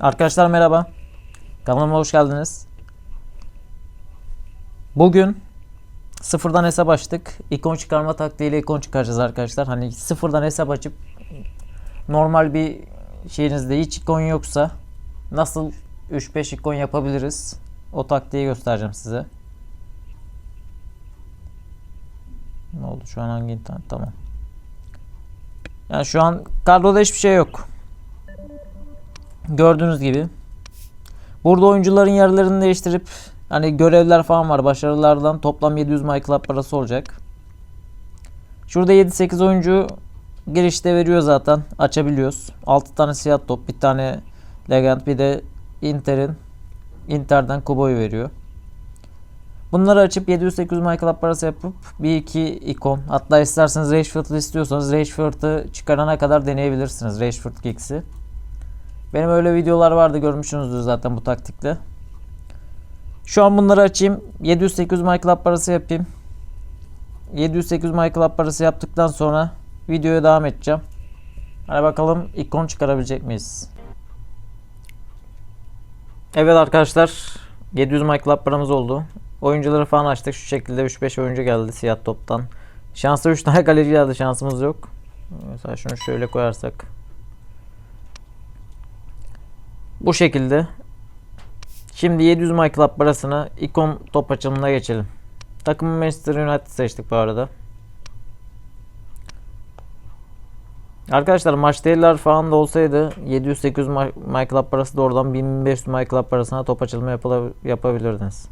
Arkadaşlar merhaba. Kanalıma hoş geldiniz. Bugün sıfırdan hesap açtık. İkon çıkarma taktiğiyle ikon çıkaracağız arkadaşlar. Hani sıfırdan hesap açıp normal bir şeyinizde hiç ikon yoksa nasıl 3-5 ikon yapabiliriz? O taktiği göstereceğim size. Ne oldu şu an hangi internet? Tamam. Yani şu an kadroda hiçbir şey yok. Gördüğünüz gibi. Burada oyuncuların yerlerini değiştirip hani görevler falan var. Başarılardan toplam 700 My Club parası olacak. Şurada 7-8 oyuncu girişte veriyor zaten. Açabiliyoruz. 6 tane siyah top, bir tane Legend, bir de Inter'in Inter'den Kubo'yu veriyor. Bunları açıp 700-800 My Club parası yapıp bir iki ikon hatta isterseniz Rashford'u istiyorsanız Rashford'u çıkarana kadar deneyebilirsiniz Rashford Kicks'i. Benim öyle videolar vardı görmüşsünüzdür zaten bu taktikle. Şu an bunları açayım. 700-800 My Club parası yapayım. 700-800 My Club parası yaptıktan sonra videoya devam edeceğim. Hadi bakalım ikon çıkarabilecek miyiz? Evet arkadaşlar 700 My Club paramız oldu. Oyuncuları falan açtık. Şu şekilde 3-5 oyuncu geldi siyah toptan. Şanslı 3 tane kaleci geldi. Şansımız yok. Mesela şunu şöyle koyarsak. Bu şekilde. Şimdi 700 My Club parasına ikon top açılımına geçelim. Takımı Manchester United seçtik bu arada. Arkadaşlar maç değiller falan da olsaydı 700-800 My, My Club parası da oradan 1500 My Club parasına top yapıla- yapabilirdiniz.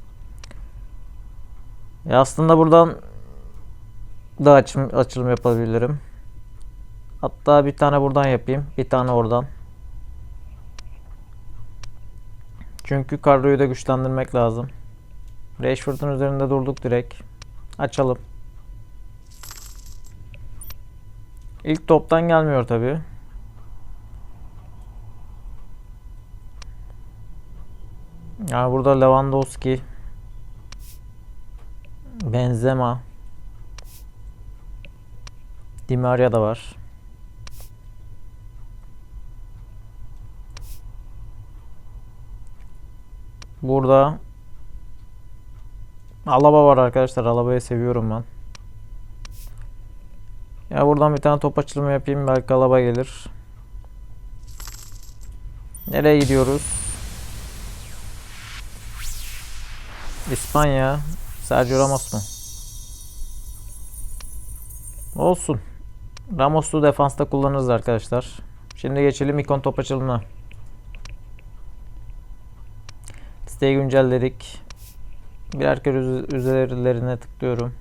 Ya aslında buradan da açım, açılım yapabilirim. Hatta bir tane buradan yapayım. Bir tane oradan. Çünkü kadroyu da güçlendirmek lazım. Rashford'un üzerinde durduk direkt. Açalım. İlk toptan gelmiyor tabi. Yani burada Lewandowski, Benzema, Di Maria da var. Burada Alaba var arkadaşlar. Alaba'yı seviyorum ben. Ya buradan bir tane top açılımı yapayım. Belki Alaba gelir. Nereye gidiyoruz? İspanya. Sergio Ramos mu? Olsun. Ramos'u defansta kullanırız arkadaşlar. Şimdi geçelim ikon top açılımına. Listeyi güncelledik. Birer kere üz- üzerlerine tıklıyorum.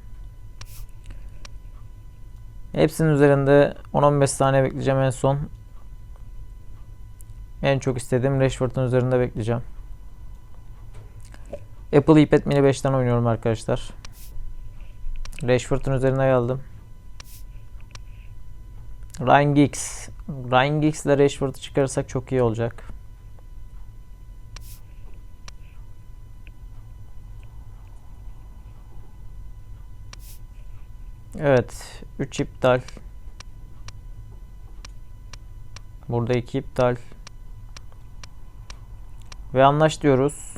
Hepsinin üzerinde 10-15 saniye bekleyeceğim en son. En çok istediğim Rashford'un üzerinde bekleyeceğim. Apple iPad mini 5'ten oynuyorum arkadaşlar. Rashford'un üzerine geldim. Ryan Giggs. Ryan Giggs ile Rashford'u çıkarırsak çok iyi olacak. Evet. 3 iptal. Burada 2 iptal. Ve anlaş diyoruz.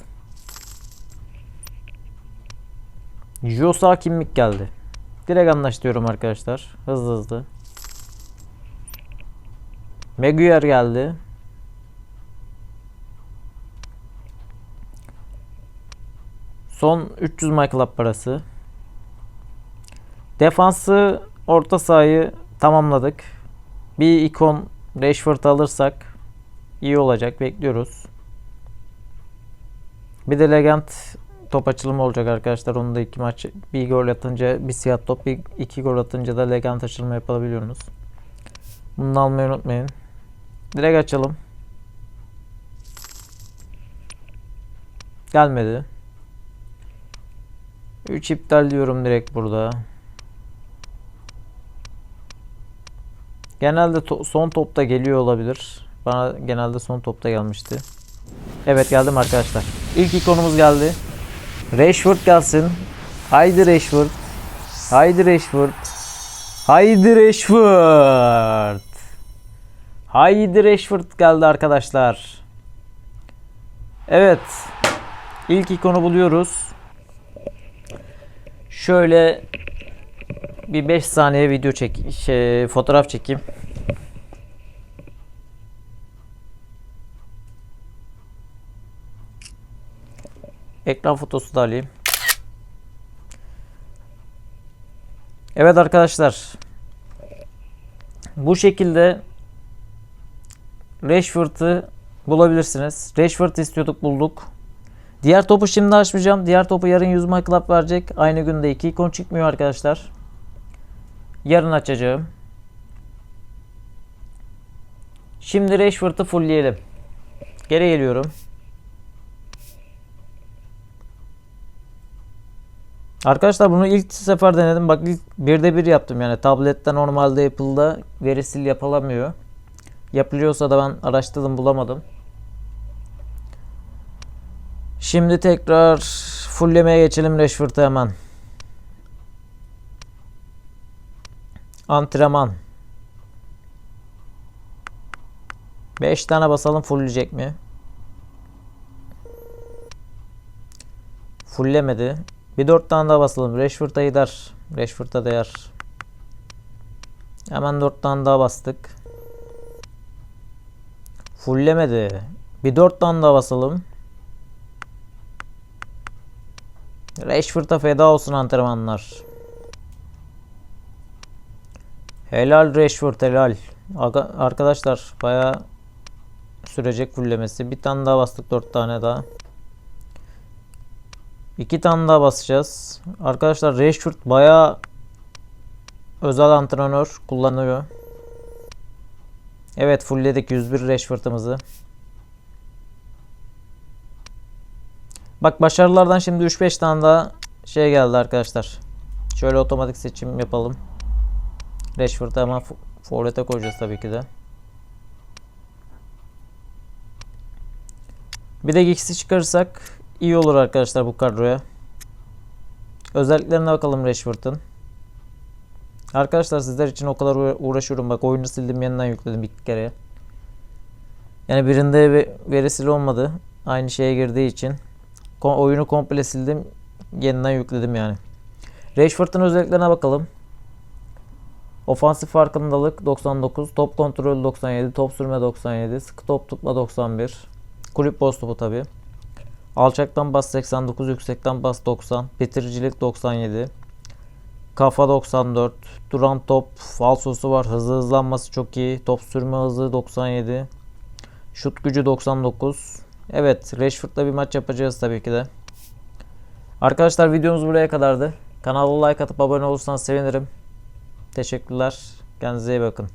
Josa kimlik geldi. Direkt anlaş diyorum arkadaşlar. Hızlı hızlı. Maguire geldi. Son 300 My Club parası. Defansı orta sahayı tamamladık. Bir ikon Rashford alırsak iyi olacak. Bekliyoruz. Bir de Legend top açılımı olacak arkadaşlar. Onu da iki maç bir gol atınca bir siyah top bir iki gol atınca da Legend açılımı yapabiliyorsunuz. Bunu almayı unutmayın. Direkt açalım. Gelmedi. 3 iptal diyorum direkt burada. Genelde to- son topta geliyor olabilir. Bana genelde son topta gelmişti. Evet geldim arkadaşlar. İlk ikonumuz geldi. Rashford gelsin. Haydi Rashford. Haydi Rashford. Haydi Rashford. Haydi Rashford geldi arkadaşlar. Evet. İlk ikonu buluyoruz. Şöyle bir 5 saniye video çek şey, fotoğraf çekeyim. Ekran fotosu da alayım. Evet arkadaşlar. Bu şekilde Rashford'ı bulabilirsiniz. Rashford istiyorduk bulduk. Diğer topu şimdi açmayacağım. Diğer topu yarın 100 My Club verecek. Aynı günde iki ikon çıkmıyor arkadaşlar. Yarın açacağım. Şimdi Rashford'ı fullleyelim. Geri geliyorum. Arkadaşlar bunu ilk sefer denedim. Bak ilk birde bir yaptım yani. Tablette normalde Apple'da veri sil yapılamıyor. Yapılıyorsa da ben araştırdım bulamadım. Şimdi tekrar fulllemeye geçelim Rashford'a hemen. Antrenman. 5 tane basalım fullleyecek mi? Fulllemedi. Bir 4 tane daha basalım. Rashford'a gider. Rashford'a değer. Hemen 4 tane daha bastık. Fulllemedi. Bir 4 tane daha basalım. Rashford'a feda olsun antrenmanlar. Helal Rashford helal. Arkadaşlar baya sürecek fullemesi. Bir tane daha bastık 4 tane daha. İki tane daha basacağız. Arkadaşlar Rashford baya özel antrenör kullanıyor. Evet fullledik 101 Rashford'ımızı. Bak başarılardan şimdi 3-5 tane daha şey geldi arkadaşlar. Şöyle otomatik seçim yapalım. Rashford'u hemen fo- forvete koyacağız tabii ki de. Bir de Giggs'i çıkarırsak iyi olur arkadaşlar bu kadroya. Özelliklerine bakalım Rashford'un. Arkadaşlar sizler için o kadar uğra- uğraşıyorum. Bak oyunu sildim yeniden yükledim bir kere. Yani birinde ve- veri sil olmadı. Aynı şeye girdiği için. Ko- oyunu komple sildim. Yeniden yükledim yani. Rashford'un özelliklerine bakalım. Ofansif farkındalık 99, top kontrolü 97, top sürme 97, sıkı top tutma 91. Kulüp boz topu tabi. Alçaktan bas 89, yüksekten bas 90, bitiricilik 97. Kafa 94, duran top falsosu var, hızlı hızlanması çok iyi, top sürme hızı 97. Şut gücü 99. Evet, Rashford'la bir maç yapacağız tabii ki de. Arkadaşlar videomuz buraya kadardı. Kanala like atıp abone olursanız sevinirim. Teşekkürler. Kendinize iyi bakın.